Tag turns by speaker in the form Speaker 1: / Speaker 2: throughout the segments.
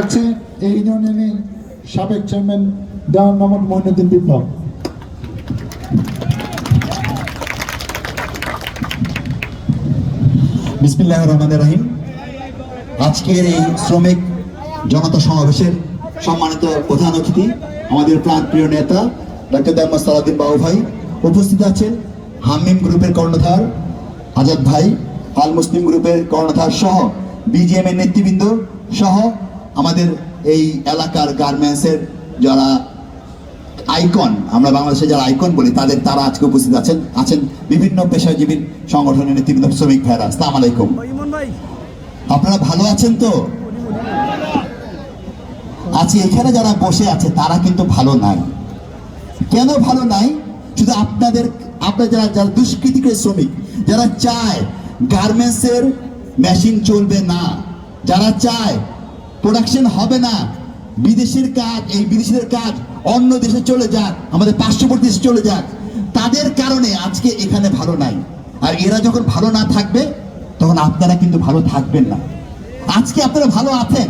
Speaker 1: আছে এই ইউনিয়নের সাবেক চেয়ারম্যান দেওয়ান মোহাম্মদ মহিনুদ্দিন বিপ্লব।
Speaker 2: বিসমিল্লাহ রহমান রাহিম। আজকের এই শ্রমিক জনতা সমাবেশের সম্মানিত প্রধান অতিথি, আমাদের প্রাণপ্রিয় নেতা ডক্টর দাম্মা সালাদিন বাবু ভাই উপস্থিত আছেন। হামিম গ্রুপের কর্ণধার আজাদ ভাই, আল মুসলিম গ্রুপের কর্ণধার সহ বিজিএম এর নেতৃবৃন্দ সহ আমাদের এই এলাকার গার্মেন্টসের যারা আইকন আমরা বাংলাদেশে যারা আইকন বলি তাদের তারা আজকে উপস্থিত আছেন আছেন বিভিন্ন পেশাজীবীর সংগঠনের নেতৃবৃন্দ শ্রমিক ভাইরা। আসসালামু আলাইকুম। আপনারা ভালো আছেন তো? আজকে এখানে যারা বসে আছে তারা কিন্তু ভালো নাই। কেন ভালো নাই? শুধু আপনাদের আপনার যারা যারা দুষ্কৃতিকের শ্রমিক যারা চায় গার্মেন্টসের মেশিন চলবে না যারা চায় প্রোডাকশন হবে না। বিদেশের কাজ, এই বিদেশের কাজ অন্য দেশে চলে যাক, আমাদের পার্শ্ববর্তী দেশে চলে যাক। তাদের কারণে আজকে এখানে ভালো নাই। আর এরা যখন ভালো না থাকবে, তখন আপনারা কিন্তু ভালো থাকবেন না। আজকে আপনারা ভালো আছেন,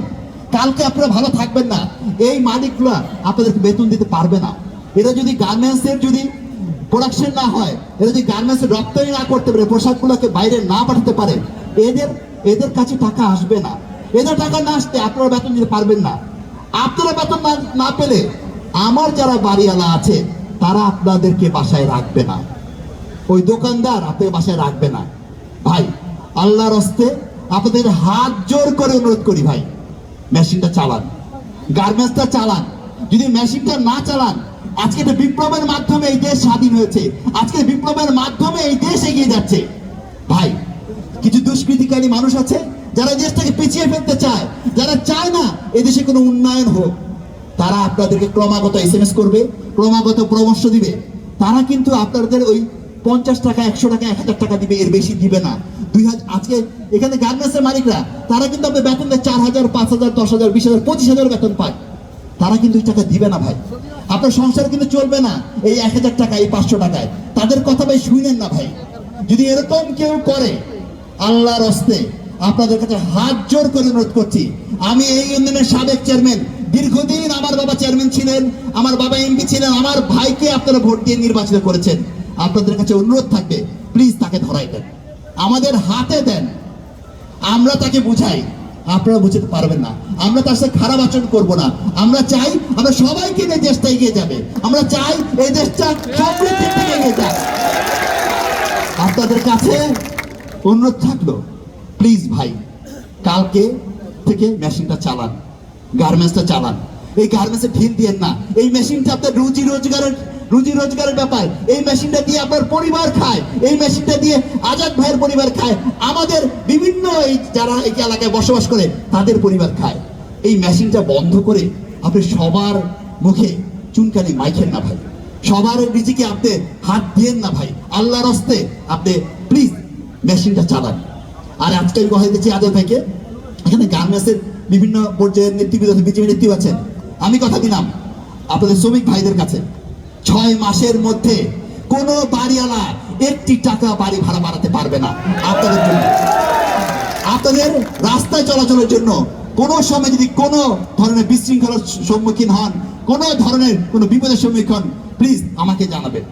Speaker 2: কালকে আপনারা ভালো থাকবেন না। এই মালিকগুলো আপনাদেরকে বেতন দিতে পারবে না। এরা যদি গার্মেন্টসের যদি প্রোডাকশন না হয়, এরা যদি গার্মেন্টসের রপ্তানি না করতে পারে, পোশাকগুলোকে বাইরে না পাঠাতে পারে, এদের এদের কাছে টাকা আসবে না। এদের টাকা না আসতে আপনারা বেতন দিতে পারবেন না। আপনারা বেতন না পেলে আমার যারা বাড়িওয়ালা আছে, তারা আপনাদেরকে বাসায় রাখবে না। ওই দোকানদার আপনাকে বাসায় রাখবে না। ভাই, আল্লাহর হস্তে আপনাদের হাত জোর করে অনুরোধ করি ভাই, মেশিনটা চালান। গার্মেন্টসটা চালান। যদি মেশিনটা না চালান, আজকে একটা বিপ্লবের মাধ্যমে এই দেশ স্বাধীন হয়েছে। আজকে বিপ্লবের মাধ্যমে এই দেশ এগিয়ে যাচ্ছে। ভাই, কিছু দুষ্কৃতিকারী মানুষ আছে যারা দেশটাকে পিছিয়ে ফেলতে চায়, যারা চায় না, এদেশে কোনো উন্নয়ন হোক, তারা আপনাদেরকে ক্রমাগত এস এম এস করবে, ক্রমাগত পরামর্শ দিবে। তারা কিন্তু আপনাদের ওই পঞ্চাশ টাকা, একশো টাকা, এক হাজার টাকা দিবে, এর বেশি দিবে না। দুই হাজার আজকে এখানে গার্মেন্টসের মালিকরা, তারা কিন্তু আপনার বেতন দেয় চার হাজার, পাঁচ হাজার, দশ হাজার, বিশ হাজার, পঁচিশ হাজার বেতন পায়। তারা কিন্তু টাকা দিবে না ভাই। আপনার সংসার কিন্তু চলবে না এই এক হাজার টাকা, এই পাঁচশো টাকায়। তাদের কথা ভাই শুনেন না ভাই। যদি এরকম কেউ করে, আল্লাহর হস্তে আপনাদের কাছে হাত জোর করে অনুরোধ করছি। আমি এই ইউনিয়নের সাবেক চেয়ারম্যান, দীর্ঘদিন আমার বাবা চেয়ারম্যান ছিলেন, আমার বাবা এমপি ছিলেন, আমার ভাইকে আপনারা ভোট দিয়ে নির্বাচিত করেছেন। আপনাদের কাছে অনুরোধ থাকবে প্লিজ তাকে ধরাই দেন। আমাদের হাতে দেন। আমরা তাকে বুঝাই। আপনারা বুঝতে পারবেন না। আমরা তার সাথে খারাপ আচরণ করব না। আমরা চাই আমরা সবাইকে নিয়ে দেশটা এগিয়ে যাবে। আমরা চাই এই দেশটা সমৃদ্ধির এগিয়ে যাক। আপনাদের কাছে অনুরোধ থাকল। প্লিজ ভাই, কালকে থেকে মেশিনটা চালান, গার্মেন্টসটা চালান। এই গার্মেন্টসে ঢিল দিয়েন না। এই মেশিনটা আপনার রুজি রোজগারের রুজি রোজগারের ব্যাপার। এই মেশিনটা দিয়ে আপনার পরিবার খায়। এই মেশিনটা দিয়ে আজাদ ভাইয়ের পরিবার খায়। আমাদের বিভিন্ন এই যারা এই এলাকায় বসবাস করে, তাদের পরিবার খায়। এই মেশিনটা বন্ধ করে আপনি সবার মুখে চুনকানি মাইখেন না ভাই। সবার নিজেকে আপনি হাত দিয়েন না ভাই। আল্লাহর হস্তে আপনি প্লিজ মেশিনটা চালান। আর আজকে কথা দিচ্ছি আজাদ ভাইকে। এখানে গার্মেন্টসের বিভিন্ন পর্যায়ের নেতৃবৃন্দ আছে, বিজেপি নেতৃত্ব আছেন। আমি কথা দিলাম আপনাদের শ্রমিক ভাইদের কাছে। ছয় মাসের মধ্যে কোনো বাড়িওয়ালা একটি টাকা বাড়ি ভাড়া বাড়াতে পারবে না। আপনাদের জন্য। আপনাদের রাস্তায় চলাচলের জন্য কোনো সময় যদি কোনো ধরনের বিশৃঙ্খলার সম্মুখীন হন, কোনো ধরনের কোনো বিপদের সম্মুখীন প্লিজ আমাকে জানাবেন।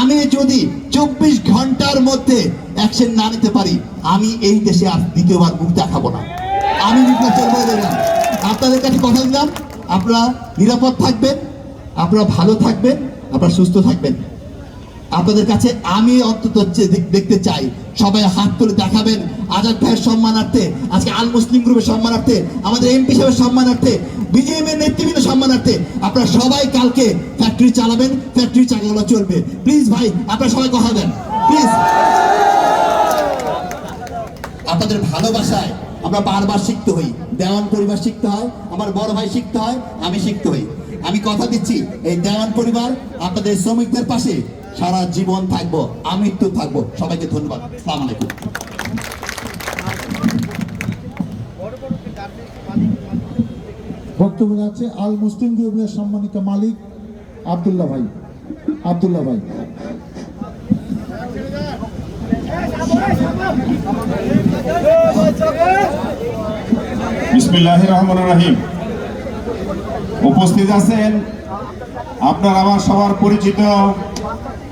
Speaker 2: আমি যদি চব্বিশ ঘণ্টার মধ্যে অ্যাকশন না নিতে পারি, আমি এই দেশে আর দ্বিতীয়বার মুখ দেখাবো না। আমি আপনাদের কাছে কথা দিলাম। আপনারা নিরাপদ থাকবেন, আপনারা ভালো থাকবেন, আপনারা সুস্থ থাকবেন। আপনাদের কাছে আমি অন্তত দেখতে চাই, সবাই হাত তুলে দেখাবেন। আজাদ ভাইয়ের সম্মানার্থে, আজকে আল মুসলিম গ্রুপের সম্মানার্থে, আমাদের এমপি সাহেবের সম্মানার্থে এর নেতৃবৃন্দ সম্মানার্থে, আপনারা সবাই কালকে ফ্যাক্টরি চালাবেন ফ্যাক্টরি চালানো চলবে। প্লিজ ভাই, আপনারা সবাই কথা দেন। প্লিজ আপনাদের ভালোবাসায় আমরা বারবার শিখতে হই। দেওয়ান পরিবার শিখতে হয়, আমার বড় ভাই শিখতে হয়, আমি শিখতে হই। আমি কথা দিচ্ছি, এই দেওয়ান পরিবার আপনাদের শ্রমিকদের পাশে সারা জীবন থাকব আমৃত্যু থাকব। সবাইকে ধন্যবাদ। সালাম আলাইকুম।
Speaker 1: বক্তব্য আছে আল মুসলিম গ্রুপের সম্মানিত মালিক আব্দুল্লাহ ভাই আবদুল্লাহ ভাই।
Speaker 3: উপস্থিত আছেন আপনার আমার সবার পরিচিত